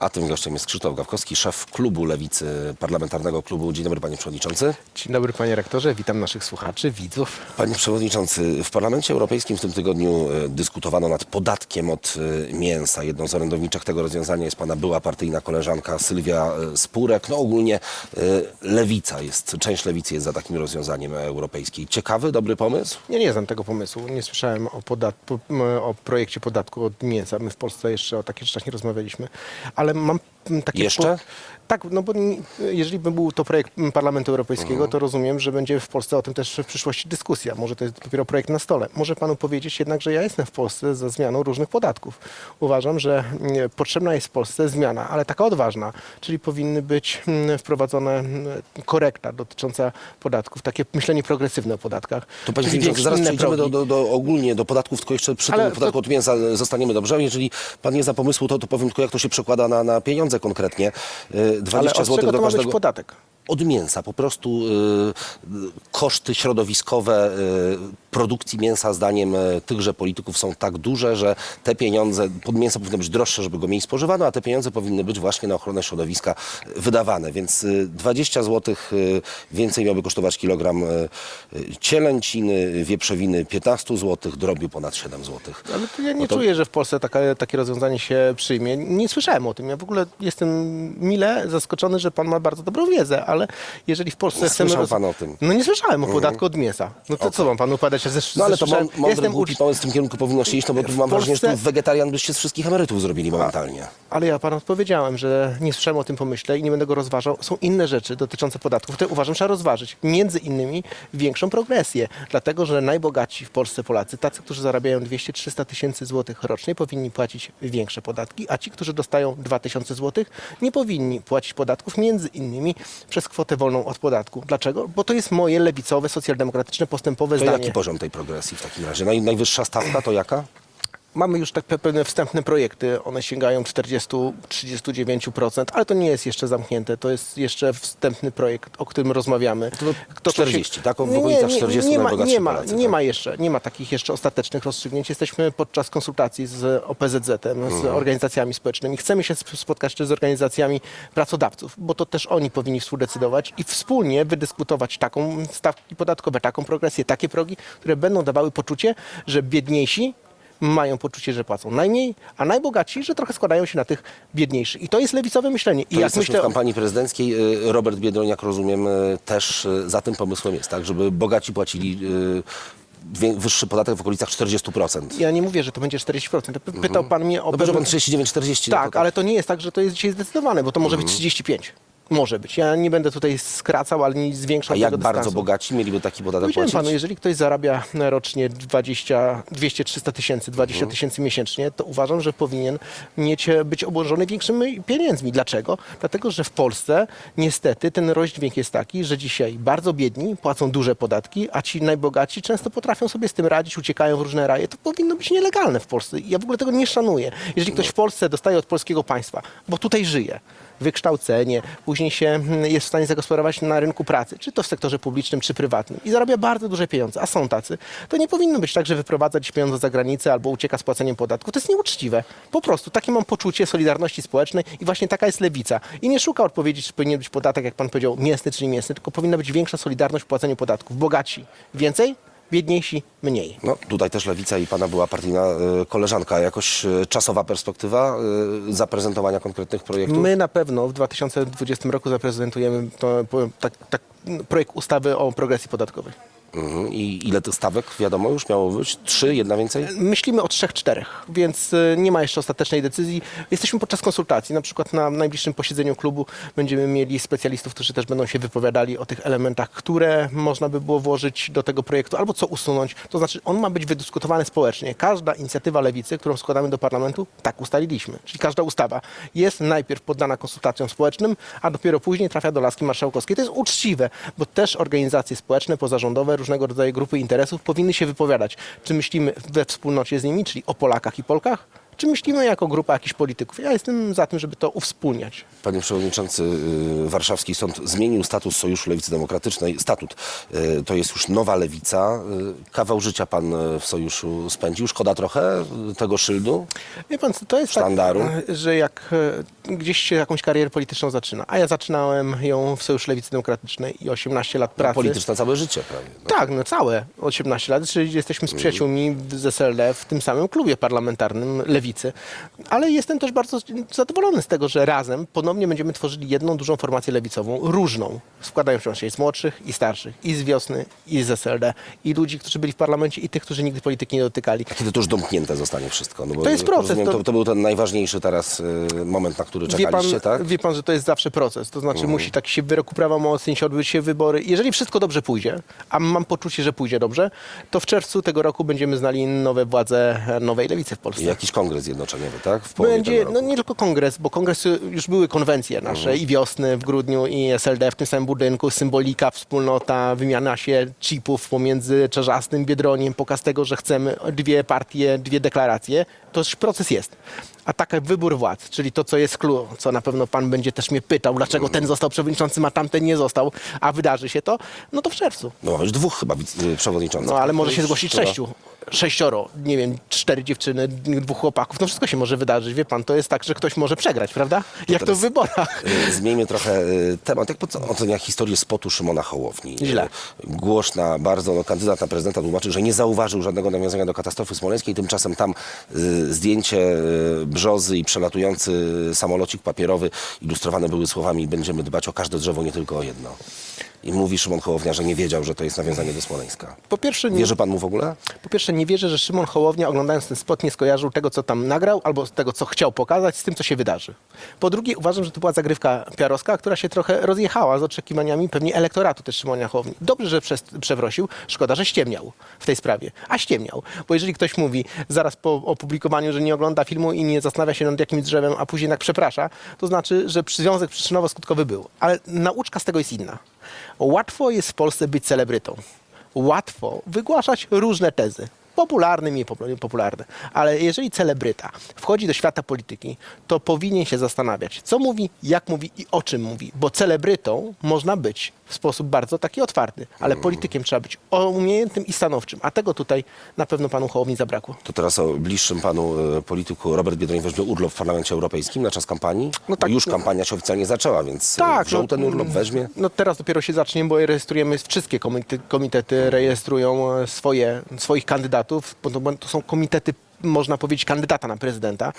A tym gościem jest Krzysztof Gawkowski, szef klubu Lewicy, parlamentarnego klubu. Dzień dobry panie przewodniczący. Dzień dobry panie rektorze, witam naszych słuchaczy, widzów. Panie przewodniczący, w Parlamencie Europejskim w tym tygodniu e, dyskutowano nad podatkiem od e, mięsa. Jedną z orędowniczych tego rozwiązania jest pana była partyjna koleżanka Sylwia e, Spurek. No ogólnie lewica jest, część lewicy jest za takim rozwiązaniem europejskiej. Ciekawy, dobry pomysł? Ja nie znam tego pomysłu, nie słyszałem o, podat- o projekcie podatku od mięsa. My w Polsce jeszcze o takich rzeczach nie rozmawialiśmy, ale mam m, takie... Jeszcze? Tak, no bo jeżeli by był to projekt m, Parlamentu Europejskiego, Mhm. to rozumiem, że będzie w Polsce o tym też w przyszłości dyskusja. Może to jest dopiero projekt na stole. Może panu powiedzieć jednak, że ja jestem w Polsce za zmianą różnych podatków. Uważam, że mm, potrzebna jest w Polsce zmiana, ale taka odważna, czyli powinny być mm, wprowadzone mm, korekta dotycząca podatków, takie myślenie progresywne o podatkach. To panie Czyli przewodniczący, zaraz inne przejdziemy do, progi. do, do ogólnie do podatków, tylko jeszcze przy Ale tym podatku to- od mięsa zostaniemy dobrze. Jeżeli pan nie zna pomysłu, to, to powiem tylko, jak to się przekłada na, na pieniądze konkretnie. E, 20 Ale od zł czego do to ma być podatek? Od mięsa, po prostu y, koszty środowiskowe y, produkcji mięsa zdaniem y, tychże polityków są tak duże, że te pieniądze, pod mięso powinno być droższe, żeby go mniej spożywano, a te pieniądze powinny być właśnie na ochronę środowiska y, wydawane. Więc y, 20 zł y, więcej miałby kosztować kilogram y, y, cielęciny, wieprzowiny 15 zł, drobiu ponad 7 zł. Ale to ja nie No to- czuję, że w Polsce taka, takie rozwiązanie się przyjmie. Nie słyszałem o tym. Ja w ogóle jestem mile zaskoczony, że pan ma bardzo dobrą wiedzę, ale jeżeli w Polsce Nie chcemy... słyszał pan o tym. No nie słyszałem o podatku od mięsa. No to co mam panu? Ja zesz- No ale to mą- mądry, głupi ucz- pomysł w tym kierunku powinno się iść, no bo tu mam wrażenie, że tu Polsce- wegetarian byście z wszystkich emerytów zrobili momentalnie. Ale ja panu odpowiedziałem, że nie słyszałem o tym pomyśle i nie będę go rozważał. Są inne rzeczy dotyczące podatków, które uważam trzeba rozważyć. Między innymi większą progresję. Dlatego, że najbogatsi w Polsce Polacy, tacy, którzy zarabiają 200-300 tysięcy złotych rocznie, powinni płacić większe podatki, a ci, którzy dostają 2000 złotych, nie powinni płacić podatków, między innymi przez kwotę wolną od podatku. Dlaczego? Bo to jest moje lewicowe, socjaldemokratyczne, postępowe To zdanie. jaki poziom tej progresji w takim razie? Naj, najwyższa stawka to jaka? Mamy już tak pe- pewne wstępne projekty, one sięgają 40-39%, ale to nie jest jeszcze zamknięte, to jest jeszcze wstępny projekt, o którym rozmawiamy. Kto to 40, tak? W okolicach 40 nie, ma, najbogatsi nie, ma, Polacy, nie tak? ma jeszcze, nie ma takich jeszcze ostatecznych rozstrzygnięć. Jesteśmy podczas konsultacji z OPZZ-em, z Mhm. organizacjami społecznymi. Chcemy się sp- spotkać też z organizacjami pracodawców, bo to też oni powinni współdecydować i wspólnie wydyskutować taką stawki podatkowe, taką progresję, takie progi, które będą dawały poczucie, że biedniejsi mają poczucie, że płacą najmniej, a najbogatsi, że trochę składają się na tych biedniejszych. I to jest lewicowe myślenie. I To jak myślę, w kampanii prezydenckiej. Y, Robert Biedroniak, rozumiem, y, też y, za tym pomysłem jest, tak? Żeby bogaci płacili wyższy podatek w okolicach 40%. ja nie mówię, że to będzie 40%. Py- Pytał pan mnie o... No pewne- pan 39-40. Tak, no to ale to nie jest tak, że to jest dzisiaj zdecydowane, bo to może Mhm. być 35. Może być. Ja nie będę tutaj skracał, ale nie zwiększał A jak bardzo bogaci mieliby taki podatek Powiedziałem płacić? panu, jeżeli ktoś zarabia rocznie 20, 200-300 tysięcy, 20 Mhm. tysięcy miesięcznie, to uważam, że powinien mieć, e, być obłożony większymi pieniędzmi. Dlaczego? Dlatego, że w Polsce niestety ten rozdźwięk jest taki, że dzisiaj bardzo biedni płacą duże podatki, a ci najbogaci często potrafią sobie z tym radzić, uciekają w różne raje. To powinno być nielegalne w Polsce. Ja w ogóle tego nie szanuję. Jeżeli ktoś w Polsce dostaje od polskiego państwa, bo tutaj żyje, wykształcenie, później się mm, jest w stanie zagospodarować na rynku pracy, czy to w sektorze publicznym, czy prywatnym i zarabia bardzo duże pieniądze, a są tacy, to nie powinno być tak, że wyprowadza pieniądze za granicę albo ucieka z płaceniem podatku. To jest nieuczciwe. Po prostu takie mam poczucie solidarności społecznej i właśnie taka jest lewica. I nie szuka odpowiedzi, czy powinien być podatek, jak pan powiedział, mięsny czy nie mięsny, tylko powinna być większa solidarność w płaceniu podatków. Bogaci więcej, biedniejsi mniej. No, tutaj też Lewica i pana była partyjna y, koleżanka. Jakoś y, czasowa perspektywa y, zaprezentowania konkretnych projektów? My na pewno w 2020 roku zaprezentujemy to, po- tak, tak, projekt ustawy o progresji podatkowej. Mhm. I ile tych stawek, wiadomo, już miało być? Trzy, jedna więcej? Myślimy o trzech, czterech, więc y, nie ma jeszcze ostatecznej decyzji. Jesteśmy podczas konsultacji. Na przykład na najbliższym posiedzeniu klubu będziemy mieli specjalistów, którzy też będą się wypowiadali o tych elementach, które można by było włożyć do tego projektu albo co usunąć. To znaczy on ma być wydyskutowany społecznie. Każda inicjatywa lewicy, którą składamy do parlamentu, tak ustaliliśmy. Czyli każda ustawa jest najpierw poddana konsultacjom społecznym, a dopiero później trafia do laski marszałkowskiej. To jest uczciwe, bo też organizacje społeczne, pozarządowe, różnego rodzaju grupy interesów powinny się wypowiadać, czy myślimy we wspólnocie z nimi, czyli o Polakach i Polkach, czy myślimy jako grupa jakichś polityków. Ja jestem za tym, żeby to uwspólniać. Panie Przewodniczący, y, Warszawski Sąd zmienił status Sojuszu Lewicy Demokratycznej. Statut y, to jest już nowa lewica. Y, Kawał życia pan y, w Sojuszu spędził. Szkoda trochę y, tego szyldu. Wie pan, co to jest Sztandaru. tak, e, że jak e, gdzieś się jakąś karierę polityczną zaczyna, a ja zaczynałem ją w Sojuszu Lewicy Demokratycznej i 18 lat pracy. Polityczne całe życie prawie. No. Tak, no całe 18 lat, czyli jesteśmy z przyjaciółmi z SLD w tym samym klubie parlamentarnym Lewicy. Ale jestem też bardzo zadowolony z tego, że razem ponownie będziemy tworzyli jedną dużą formację lewicową, różną, składającą się z młodszych i starszych, i z wiosny, i z SLD, i ludzi, którzy byli w parlamencie, i tych, którzy nigdy polityki nie dotykali. A kiedy to już domknięte zostanie wszystko? No To jest proces, rozumiem, to- To, był ten najważniejszy teraz y, moment, na który Wie pan, czekaliście, tak? wie pan, że to jest zawsze proces. To znaczy musi tak się wyroku prawomocnić, odbyć się wybory. Jeżeli wszystko dobrze pójdzie, a mam poczucie, że pójdzie dobrze, to w czerwcu tego roku będziemy znali nowe władze nowej lewicy w Polsce. Jakiś kongres jednoczeniowy, tak? W połowie Będzie, tego roku. no nie tylko kongres, bo kongres już były konwencje nasze i wiosny w grudniu i SLD w tym samym budynku, symbolika, wspólnota, wymiana się chipów pomiędzy Czarzastym, Biedroniem, pokaz tego, że chcemy dwie partie, dwie deklaracje, to już proces jest. A taki wybór władz, czyli to, co jest clue, co na pewno pan będzie też mnie pytał, dlaczego ten został przewodniczącym, a tamten nie został, a wydarzy się to, no to w czerwcu. No być dwóch chyba wic- przewodniczących. No ale może się już zgłosić sześciu. Sześcioro, nie wiem, cztery dziewczyny, dwóch chłopaków. No wszystko się może wydarzyć, wie pan. To jest tak, że ktoś może przegrać, prawda? Jak to w wyborach. Y, Zmieńmy trochę y, temat. Jak po- ocenia historię spotu Szymona Hołowni? Źle. Y, Głośna bardzo, no, kandydat na prezydenta tłumaczył, że nie zauważył żadnego nawiązania do katastrofy smoleńskiej. Tymczasem tam y, zdjęcie y, brzozy i przelatujący samolocik papierowy ilustrowane były słowami będziemy dbać o każde drzewo, nie tylko o jedno. I mówi Szymon Hołownia, że nie wiedział, że to jest nawiązanie do Smoleńska. Po pierwsze, nie, Wierzy pan mu w ogóle? po pierwsze, nie wierzę, że Szymon Hołownia oglądając ten spot nie skojarzył tego, co tam nagrał, albo tego, co chciał pokazać, z tym, co się wydarzy. Po drugie, uważam, że to była zagrywka piarowska, która się trochę rozjechała z oczekiwaniami pewnie elektoratu też Szymonia Hołowni. Dobrze, że przez, przewrosił, szkoda, że ściemniał w tej sprawie. A ściemniał, bo jeżeli ktoś mówi zaraz po opublikowaniu, że nie ogląda filmu i nie zastanawia się nad jakimś drzewem, a później jednak przeprasza, to znaczy, że związek przyczynowo-skutkowy był. Ale nauczka z tego jest inna. Łatwo jest w Polsce być celebrytą. Łatwo wygłaszać różne tezy. Popularne, mniej popu- popularne. Ale jeżeli celebryta wchodzi do świata polityki, to powinien się zastanawiać, co mówi, jak mówi i o czym mówi. Bo celebrytą można być w sposób bardzo taki otwarty, ale politykiem trzeba być umiejętnym i stanowczym. A tego tutaj na pewno panu Hołowni zabrakło. To teraz o bliższym panu e, polityku Robert Biedroń weźmie urlop w Parlamencie Europejskim na czas kampanii? No tak, Bo już no. kampania się oficjalnie zaczęła, więc Tak, tak, wziął no, ten urlop, weźmie. No teraz dopiero się zacznie, bo rejestrujemy, wszystkie komitety, komitety rejestrują e, swoje, swoich kandydatów, bo to, to są komitety można powiedzieć, kandydata na prezydenta.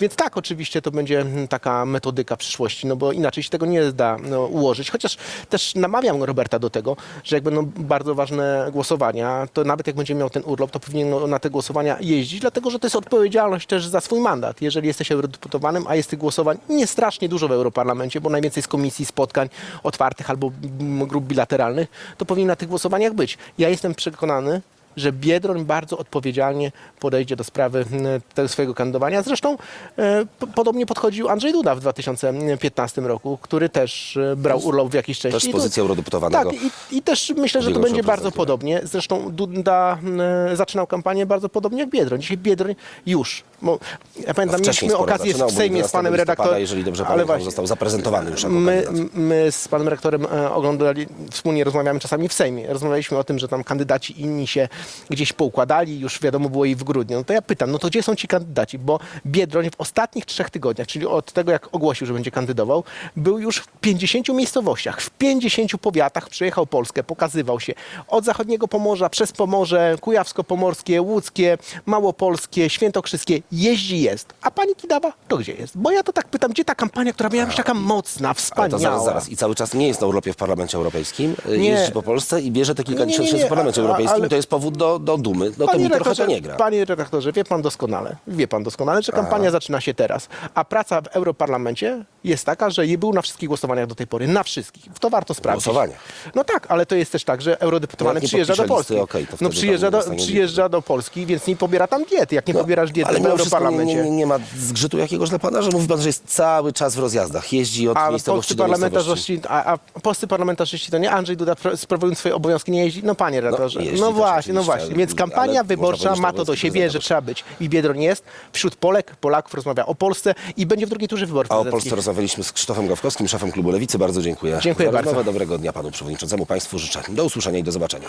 Więc tak, oczywiście to będzie mm, taka metodyka przyszłości, no bo inaczej się tego nie da no, ułożyć. Chociaż też namawiam Roberta do tego, że jak będą bardzo ważne głosowania, to nawet jak będzie miał ten urlop, to powinien no, na te głosowania jeździć, dlatego że to jest odpowiedzialność też za swój mandat. Jeżeli jesteś eurodeputowanym, a jest tych głosowań nie strasznie dużo w Europarlamencie, bo najwięcej z komisji, spotkań otwartych albo mm, grup bilateralnych, to powinien na tych głosowaniach być. Ja jestem przekonany, że Biedroń bardzo odpowiedzialnie podejdzie do sprawy mm, tego swojego kandydowania. Zresztą e, podobnie podchodził Andrzej Duda w 2015 roku, który też e, brał urlop w jakiejś części. Też pozycji eurodeputowanego. Tak, i, i też myślę, że to będzie bardzo podobnie. Zresztą Duda mm, zaczynał kampanię bardzo podobnie jak Biedroń. Dzisiaj Biedroń już. Bo, ja pamiętam, mieliśmy sporo okazję zaczynał, w bo Sejmie z 11 panem listopada, redaktorem. jeżeli dobrze ale pamiętam, właśnie, został zaprezentowany już jako my, kandydat. my z panem rektorem e, oglądali, wspólnie rozmawiamy czasami w Sejmie. Rozmawialiśmy o tym, że tam kandydaci inni się gdzieś poukładali, już wiadomo było i w grudniu. No to ja pytam, no to gdzie są ci kandydaci? Bo Biedroń w ostatnich trzech tygodniach, czyli od tego jak ogłosił, że będzie kandydował, był już w 50 miejscowościach, w 50 powiatach, przyjechał Polskę, pokazywał się. Od zachodniego Pomorza przez Pomorze, Kujawsko-Pomorskie, Łódzkie, Małopolskie, Świętokrzyskie, jeździ jest. A pani Kidawa to gdzie jest? Bo ja to tak pytam, gdzie ta kampania, która miała być taka mocna, Ale wspaniała? to zaraz, zaraz. I cały czas nie jest na urlopie w Parlamencie Europejskim. y, Nie. Jeździ po Polsce i bierze te kilkadziesiąt Nie, tysięcy w Parlamencie a- a- Europejskim. ale- To jest powód do, do dumy. No to mi trochę to nie gra. Panie redaktorze, wie pan doskonale, wie pan doskonale, że kampania zaczyna się teraz, a praca w Europarlamencie jest taka, że je był na wszystkich głosowaniach do tej pory, na wszystkich. To warto sprawdzić. Głosowania. No tak, ale to jest też tak, że eurodeputowany Jak nie przyjeżdża do podpisze Polski. listy, okej, to no przyjeżdża do, zostanie przyjeżdża do Polski, więc nie pobiera tam diety, jak nie pobierasz diety No, Ale w mimo wszystko nie, nie, nie ma zgrzytu jakiegoś dla pana, że mówi pan, że jest cały czas w rozjazdach. Jeździ od A miejscowości polscy do miejscowości. parlamentarzyści, a, a polscy parlamentarzyści to nie Andrzej Duda pra- sprawując swoje obowiązki nie jeździ? No panie redaktorze, jeździ no też właśnie, oczywiście. No właśnie, więc kampania ale wyborcza ma to do siebie, że prezydenta. trzeba być. I Biedroń jest. Wśród Polek, Polaków rozmawia o Polsce i będzie w drugiej turze wyborów A o prezydenckich. Polsce rozmawialiśmy z Krzysztofem Gawkowskim, szefem klubu Lewicy. Bardzo dziękuję. Dziękuję za rozmowę. bardzo. Dobrego dnia panu przewodniczącemu. Państwu życzę. Do usłyszenia i do zobaczenia.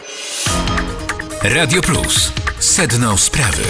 Radio Plus. Sedno sprawy.